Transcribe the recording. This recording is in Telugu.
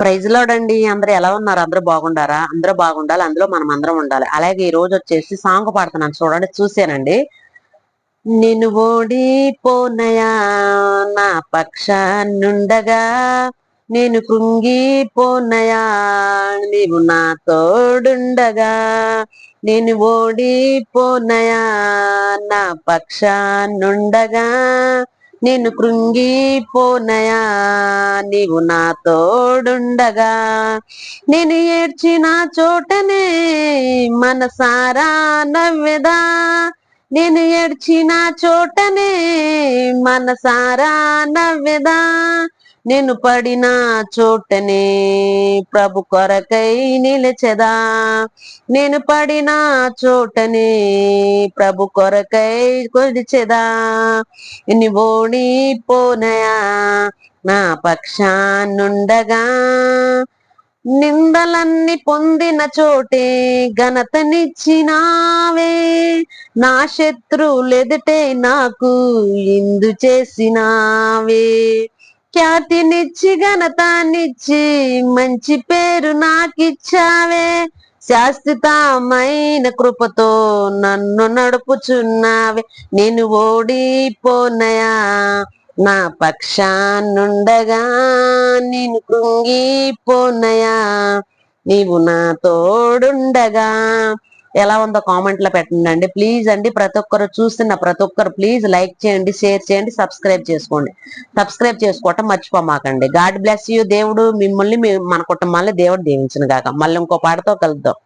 ప్రైజ్ లోడండి. అందరూ ఎలా ఉన్నారు? అందరూ బాగుండారా? అందరూ బాగుండాలి. అందులో మనం అందరం ఉండాలి. అలాగే ఈ రోజు వచ్చేసి సాంగ్ పాడుతున్నాను. చూడండి చూసానండి నిన్ను ఓడిపోనయా? నా పక్షాన్నుండగా నేను కృంగిపోనయా? నీవు నా తోడుండగా నేను ఓడిపోనయా? నా పక్షాన్నుండగా నేను కృంగిపోనయా నీవు నా తోడుండగా. నేను ఏడ్చిన చోటనే మనసారా నవ్వెదా. నేను ఏడ్చిన చోటనే మనసారా నవ్వెదా. నేను పడిన చోటనే ప్రభు కొరకై నిలిచెదా. నేను పడిన చోటనే ప్రభు కొరకై కొలిచెదా. ఇన్ని పోనయా నా పక్షాన్నుండగా. నిందలన్నీ పొందిన చోటే ఘనతనిచ్చినావే. నా శత్రువులెదుటే నాకు ఇందు చేసినావే. ఖ్యాతినిచ్చి ఘనతాన్నిచ్చి మంచి పేరు నాకిచ్చావే. శాశ్వతమైన కృపతో నన్ను నడుపుచున్నావే. నేను ఓడిపోనయా? నా పక్షాన్నుండగా నేను కృంగిపోనయా? నీవు నా తోడుండగా ఎలా ఉందో కామెంట్లో పెట్టండి అండి ప్లీజ్ అండి ప్రతి ఒక్కరు చూస్తున్న ప్రతి ఒక్కరు ప్లీజ్ లైక్ చేయండి షేర్ చేయండి సబ్స్క్రైబ్ చేసుకోండి. సబ్స్క్రైబ్ చేసుకోవటం మర్చిపోమాకండి. గాడ్ బ్లెస్ యూ దేవుడు మిమ్మల్ని మన కుటుంబాన్ని దేవుడు దీవించిన కాక మళ్ళీ ఇంకో పాటతో కలుద్దాం.